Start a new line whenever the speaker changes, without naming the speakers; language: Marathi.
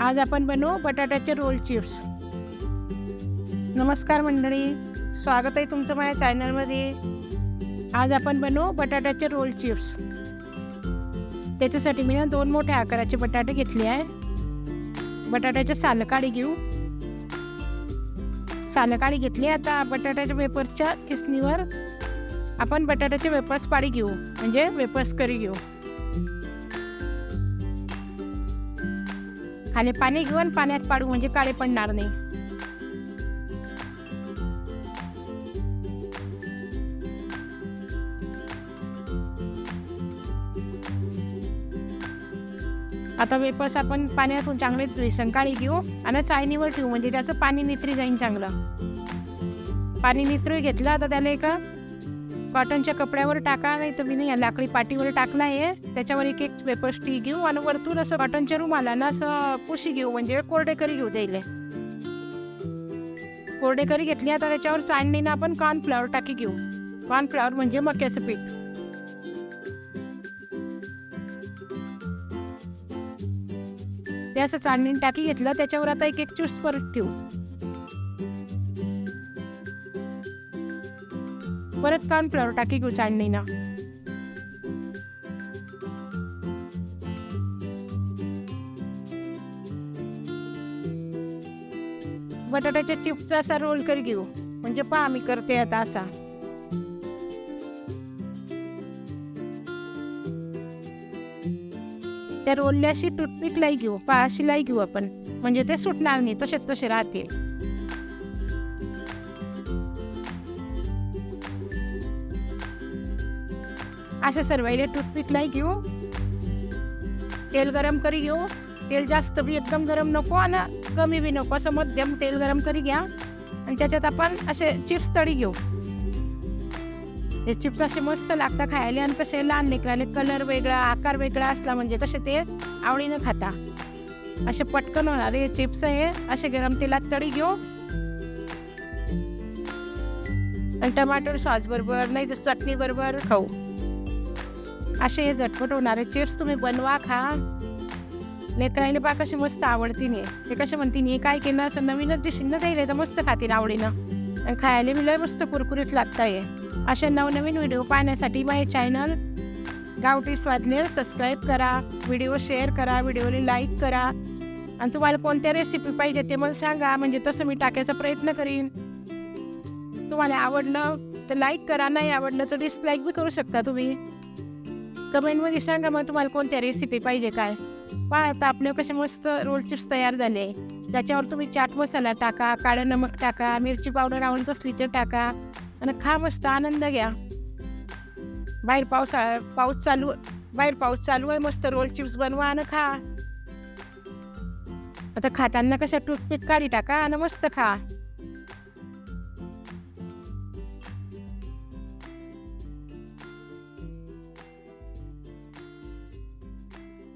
आज आपण बनवू बटाट्याचे रोल चिप्स. नमस्कार मंडळी स्वागत आहे तुमचं माझ्या चॅनलमध्ये. आज आपण बनवू बटाट्याचे रोल चिप्स. त्याच्यासाठी मी ना दोन मोठ्या आकाराचे बटाटे घेतले आहे. बटाट्याचे सालं काढी घेऊ. सालं काढी घेतली आता बटाट्याच्या वेपर्सच्या किसणीवर आपण बटाट्याचे वेपर्स पाडी घेऊ. म्हणजे वेपर्स करी घेऊ. खाली पाणी घेऊन पाण्यात पाडू म्हणजे काळे पडणार नाही. आता वेपर्स आपण पाण्यातून चांगले संकाळी घेऊ आणि चाळणीवर ठेवू म्हणजे त्याचं पाणी नित्री जाईन चांगलं. पाणी नित्री घेतलं आता त्याला एका कॉटनच्या कपड्यावर टाका नाही तर मी नाही लाकडी पाटीवर टाकला आहे त्याच्यावर एक एक पेपर स्टी घेऊ आणि वरतून असं कॉटनच्या रुमाला ना असं पुशी घेऊ म्हणजे कोरडे करी घेऊ द्यायला कोरडे करी घेतली आता त्याच्यावर चाळणीनं आपण कॉर्नफ्लॉवर टाकी घेऊ. कॉर्नफ्लॉवर म्हणजे मक्याचं पीठ. ते असं चाळणीने टाकी घेतलं त्याच्यावर आता एक एक चिप्स परत ठेवू. परत कॉर्नफ्लॉवर टाकी घेऊ ना. बटाट्याच्या चिप्सचा असा रोल करी घेऊ. म्हणजे पहा आम्ही करते आता असा. त्या रोलल्याशी टूथपिक लाई घेऊ. पहा अशी लाई घेऊ आपण. म्हणजे ते सुटणार नाही तसेच तसे राहतील. असं सर्वाईला टूथपिक लाई घेऊ. तेल गरम करी घेऊ. तेल जास्त बी एकदम गरम नको आणि कमी बी नको. असं मध्यम तेल गरम करी घ्या. आणि त्याच्यात आपण असे चिप्स तळी घेऊ. हे चिप्स असे मस्त लागतात खायला आणि कसे लहान लेकराले कलर वेगळा आकार वेगळा असला म्हणजे कसे ते आवडीनं खाता. असे पटकन होणारे चिप्स आहे असे गरम तेलात तळी घेऊ. आणि टमाटर सॉस बरोबर नाही तर चटणी बरोबर खाऊ. असे हे झटपट होणारे. चिप्स तुम्ही बनवा खा. लेकराईने पा कशी मस्त आवडती नाही. ते कसे म्हणती नाही काय केलं? असं नवीनच दिशील ना काही तर मस्त खातील आवडीनं. आणि खायला बी लय मस्त कुरकुरीत लागताय. असे नवनवीन व्हिडिओ पाहण्यासाठी माझे चॅनल गावठी स्वादले सबस्क्राईब करा व्हिडिओ शेअर करा व्हिडिओला लाईक करा. आणि तुम्हाला कोणत्या रेसिपी पाहिजे ते मला सांगा म्हणजे तसं मी टाकायचा प्रयत्न करीन. तुम्हाला आवडलं तर लाईक करा नाही आवडलं तर डिसलाईक बी करू शकता तुम्ही. कमेंटमध्ये सांगा मग तुम्हाला कोणत्या रेसिपी पाहिजे काय? पहा आता आपले कसे मस्त रोल चिप्स तयार झाले. त्याच्यावर तुम्ही चाट मसाला टाका काळं नमक टाका मिरची पावडर आवडत असली तर टाका आणि खा मस्त आनंद घ्या. बाहेर पावसाळा पाऊस चालू बाहेर पाऊस चालू आहे मस्त रोल चिप्स बनवा आणि खा. आता खाताना कशा टूथपिक काढी टाका आणि मस्त खा.